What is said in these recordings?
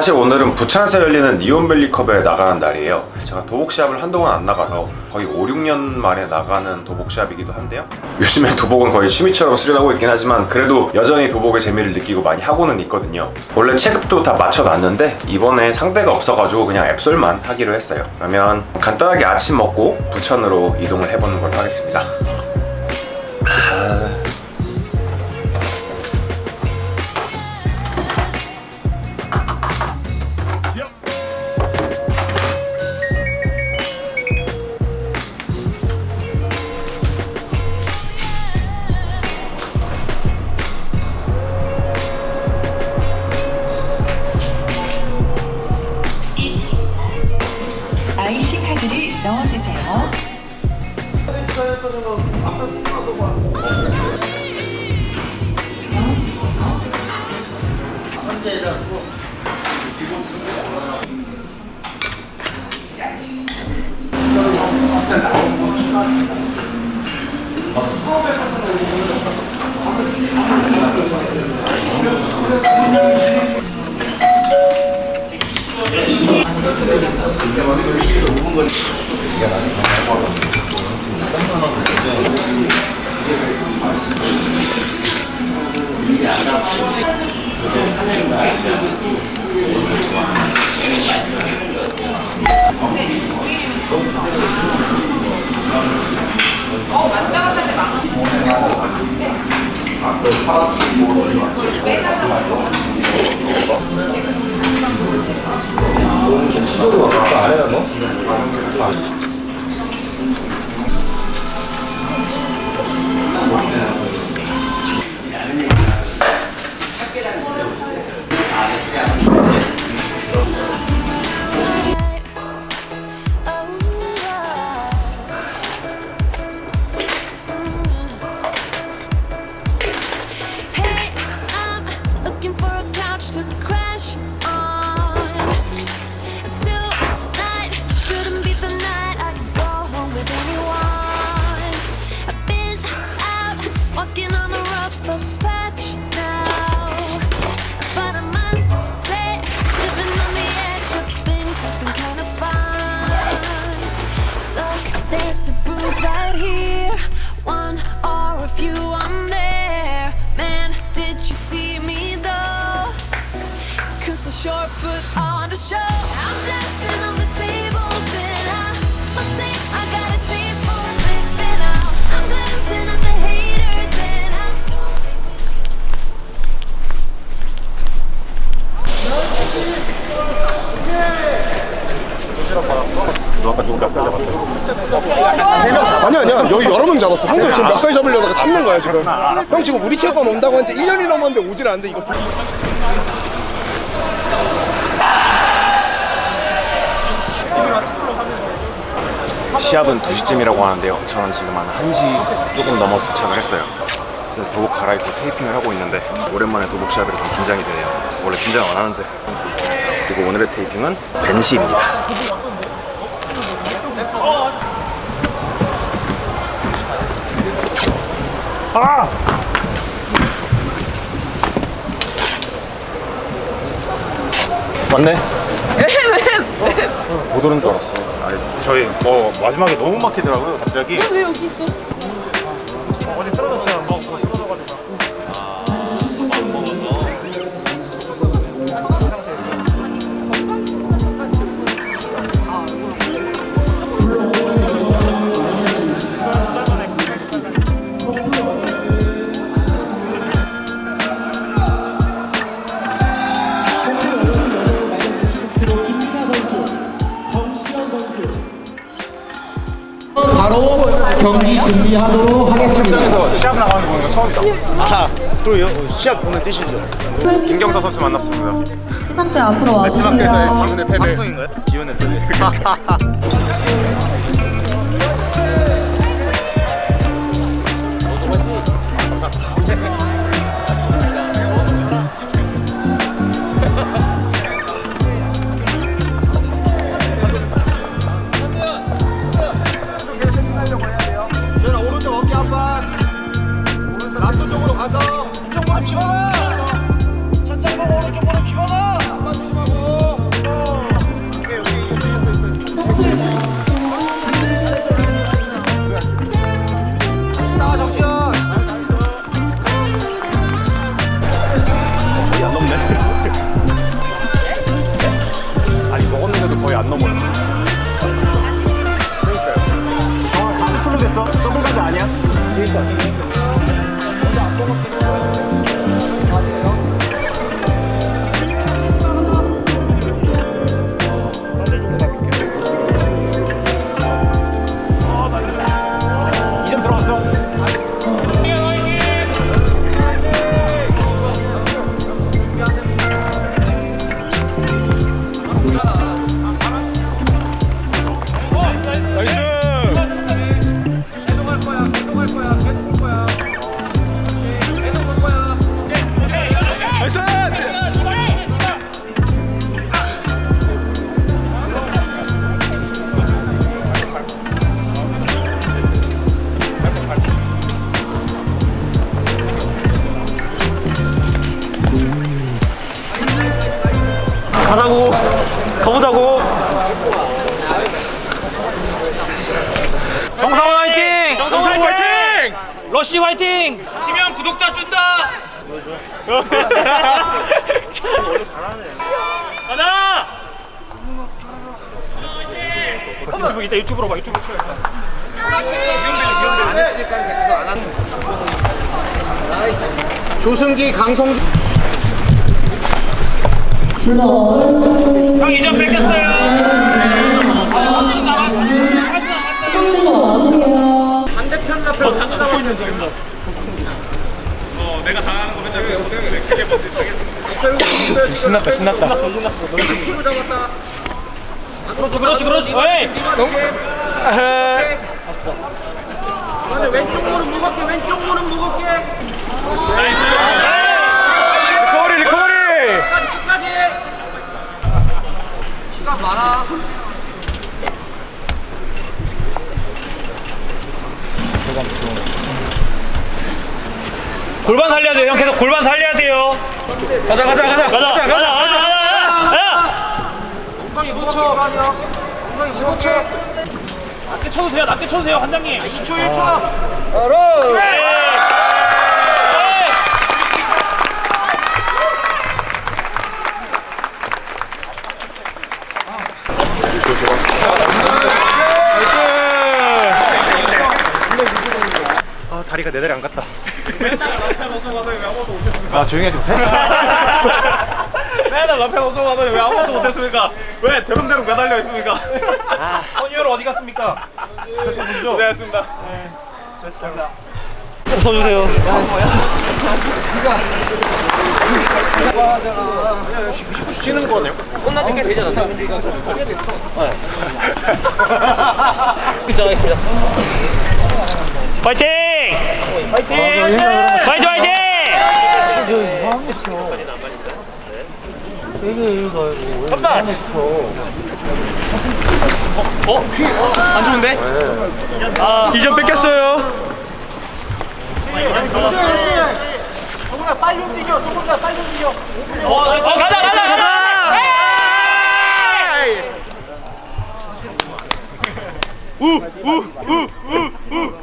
사실 오늘은 부천에서 열리는 니온밸리컵에 나가는 날이에요. 제가 도복시합을 한동안 안 나가서 거의 5, 6년 만에 나가는 도복시합이기도 한데요. 요즘에 도복은 거의 취미처럼 수련하고 있긴 하지만 그래도 여전히 도복의 재미를 느끼고 많이 하고는 있거든요. 원래 체급도 다 맞춰놨는데 이번에 상대가 없어가지고 그냥 앱솔만 하기로 했어요. 그러면 간단하게 아침 먹고 부천으로 이동을 해보는 걸로 하겠습니다. Hey, 형도 지금 멱살 잡으려다가 참는 거야 지금 형 지금 우리 체육관 온다고 한 지 1년이 넘었는데 오질 않는데 이거 부- 시합은 2시쯤이라고 하는데요. 저는 지금 한 1시 조금 넘어서 도착을 했어요. 그래서 도복 갈아입고 테이핑을 하고 있는데 오랜만에 도복 시합이라 좀 긴장이 되네요. 원래 긴장 안 하는데. 그리고 오늘의 테이핑은 벤시입니다. 맞네. 못 오는 줄 알았어. 저희 뭐 마지막에 너무 막히더라고요 갑자기 왜 여기 있어? 어디 떨어졌어 바로 경기 준비하도록 하겠습니다. 시합 나가는 거 보는 거 처음이다 아 그리고 여- 시합 보는 뜻이죠 김경서 선수 만났습니다. 시상대 앞으로 와주세요. 방문의 패배. 방송인가요? 기원의 소리 러쉬 화이팅! 지면 구독자 준다! 가자! 유튜브 이따 유튜브로 봐 유튜브 키워야겠다 안 했으니까 계속 안 하는 조승기 강성기 형 이점 뺏겼어요 신났다 신났다. 그렇지 그렇지 그렇지. 에이 에헤이. 왼쪽 무릎 무겁게 왼쪽 무릎 무겁게. 나이스. 리커버리 리커버리. 끝까지. 시간 많아 골반 살려야 돼요. 형 계속 골반 살려야 돼요. 가자 가자 가자. 가자 가자 가자. 가자 엉덩이 15초 엉덩이 15초 낮게 쳐주세요 낮게 쳐주세요 관장님. 2초 1초. 아 다리가 내 다리 안 갔다 아 조용히 해지 못해? 맨날 라페 오서 가더니 왜 아무것도 못했습니까? 왜 대롱대롱 매달려 있습니까? 헌이얼 어디 갔습니까? 고생하셨습니다 네, 수고하셨습니다 웃어주세요 쉬는 거네요? 끝나는 게 되지 않았나? 네. 입장하겠습니다 파이팅! 파이팅! 파이팅 파이팅! 어? 어? 안 좋은데? 아, 2점 뺏겼어요. 그렇지 그렇지 어, 어, 가자, 가자, 가자! 에이! 우, 우, 우, 우, 우.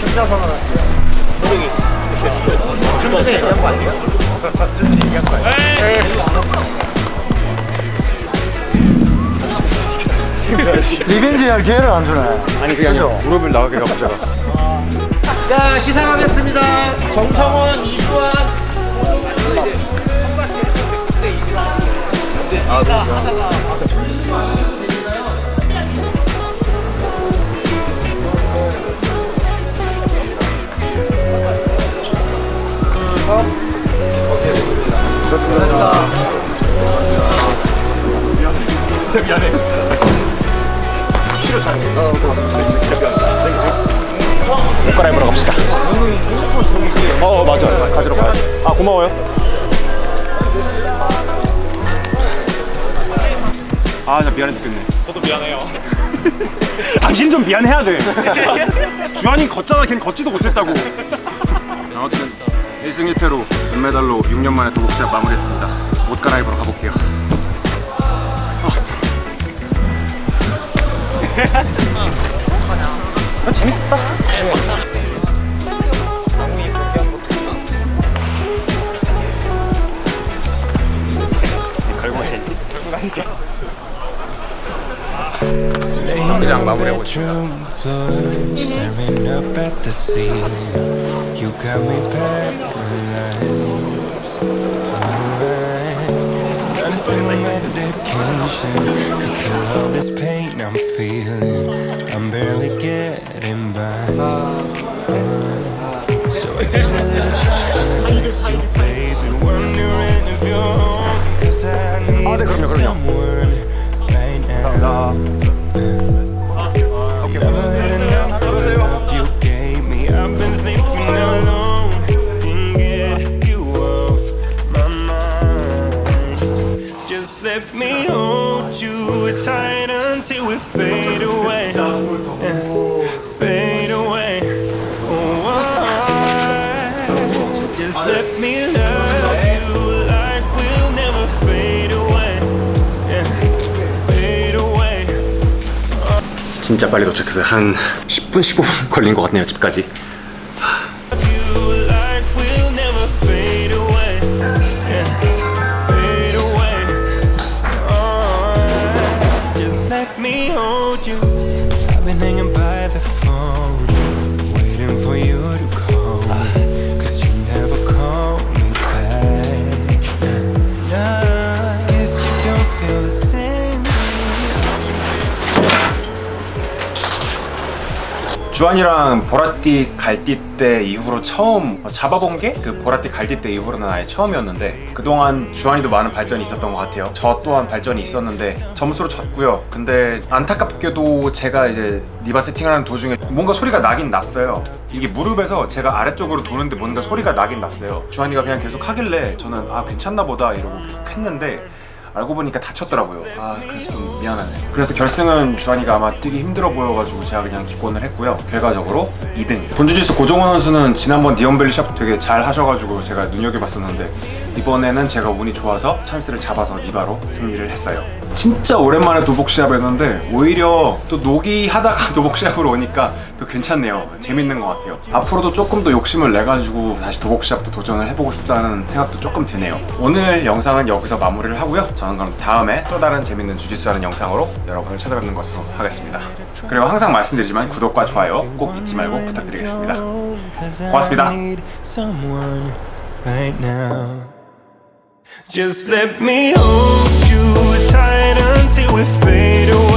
승자 선언할게요 좀 전에 얘기한 거 아니에요? 좀 전에 얘기한 거 아니에요? 리벤지 할 기회를 안 주네. 아니 그게 아니라 무릎을 나가게 가보자 자 시상하겠습니다. 정성원 이주환 진짜 미안해 치료 잘해 진짜 미안해 옷 갈아입으러 갑시다 어 맞아 가지러 가야지 아 고마워요 아 진짜 미안해 죽겠네 저도 미안해요. 당신 좀 미안해야 돼 주한이 걷잖아 걘 걷지도 못했다고 아무튼 1승 1패로 은메달로 6년 만에 도복 시합 마무리했습니다. 옷 갈아입으러 가볼게요. 아, 재밌었다. 걸고 해야지 경기장 마무리하고 있습니다 floor, staring up at the ceiling. You got me paralyzed. to say my dedication could kill all this pain I'm feeling. I'm barely getting by. So I gotta you, baby. Wondering if you're home, cause I need someone right now. 진짜 빨리 도착해서 한 10분 15분 걸린 것 같네요 집까지 주한이랑 보라띠 갈띠 때 이후로 처음 잡아본 게 그 보라띠 갈띠 때 이후로는 아예 처음이었는데 그동안 주한이도 많은 발전이 있었던 것 같아요. 저 또한 발전이 있었는데 점수로 졌고요. 근데 안타깝게도 제가 이제 니바 세팅을 하는 도중에 뭔가 소리가 나긴 났어요. 이게 무릎에서 제가 아래쪽으로 도는데 뭔가 소리가 나긴 났어요. 주한이가 그냥 계속 하길래 저는 아 괜찮나 보다 이러고 계속 했는데 알고 보니까 다쳤더라고요. 아 그래서 좀 미안하네요. 그래서 결승은 주한이가 아마 뛰기 힘들어 보여가지고 제가 그냥 기권을 했고요. 결과적으로 2등. 본주지수 고정원 선수는 지난번 디언벨리 샵 되게 잘 하셔가지고 제가 눈여겨봤었는데 이번에는 제가 운이 좋아서 찬스를 잡아서 니바로 승리를 했어요. 진짜 오랜만에 도복 시합을 했는데 오히려 또 노기 하다가 도복 시합으로 오니까 또 괜찮네요. 재밌는 것 같아요. 앞으로도 조금 더 욕심을 내가지고 다시 도복 시합도 도전을 해보고 싶다는 생각도 조금 드네요. 오늘 영상은 여기서 마무리를 하고요. 저는 그럼 다음에 또 다른 재밌는 주짓수 하는 영상으로 여러분을 찾아뵙는 것으로 하겠습니다. 그리고 항상 말씀드리지만 구독과 좋아요 꼭 잊지 말고 부탁드리겠습니다. 고맙습니다. Just let me hold you tight until we fade away.